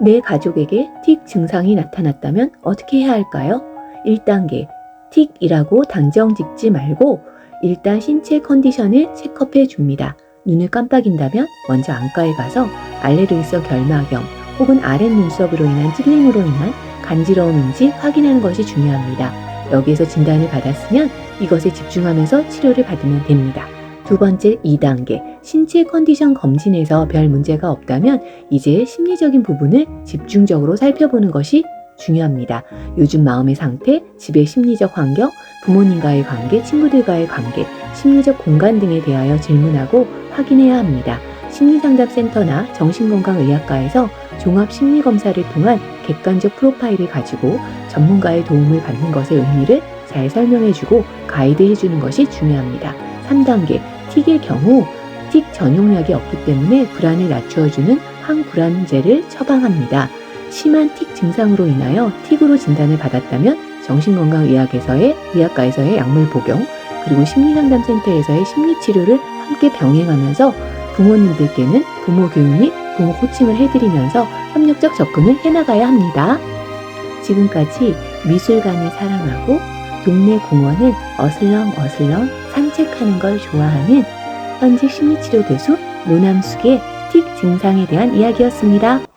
내 가족에게 틱 증상이 나타났다면 어떻게 해야 할까요? 1단계, 틱이라고 단정 짓지 말고 일단 신체 컨디션을 체크해 줍니다. 눈을 깜빡인다면 먼저 안과에 가서 알레르기성 결막염 혹은 아랫 눈썹으로 인한 찔림으로 인한 간지러움인지 확인하는 것이 중요합니다. 여기에서 진단을 받았으면 이것에 집중하면서 치료를 받으면 됩니다. 두 번째 2단계 신체 컨디션 검진에서 별 문제가 없다면 이제 심리적인 부분을 집중적으로 살펴보는 것이 중요합니다. 요즘 마음의 상태, 집의 심리적 환경, 부모님과의 관계, 친구들과의 관계, 심리적 공간 등에 대하여 질문하고 확인해야 합니다. 심리상담센터나 정신건강의학과에서 종합심리검사를 통한 객관적 프로파일을 가지고 전문가의 도움을 받는 것의 의미를 잘 설명해주고 가이드해주는 것이 중요합니다. 3단계 틱의 경우 틱 전용약이 없기 때문에 불안을 낮추어주는 항불안제를 처방합니다. 심한 틱 증상으로 인하여 틱으로 진단을 받았다면 정신건강의학에서의 의학과에서의 약물 복용 그리고 심리상담센터에서의 심리치료를 함께 병행하면서 부모님들께는 부모 교육 및 부모 코칭을 해드리면서 협력적 접근을 해나가야 합니다. 지금까지 미술관을 사랑하고 동네 공원을 어슬렁 어슬렁 산책하는 걸 좋아하는 현직 심리치료 교수 노남숙의 틱 증상에 대한 이야기였습니다.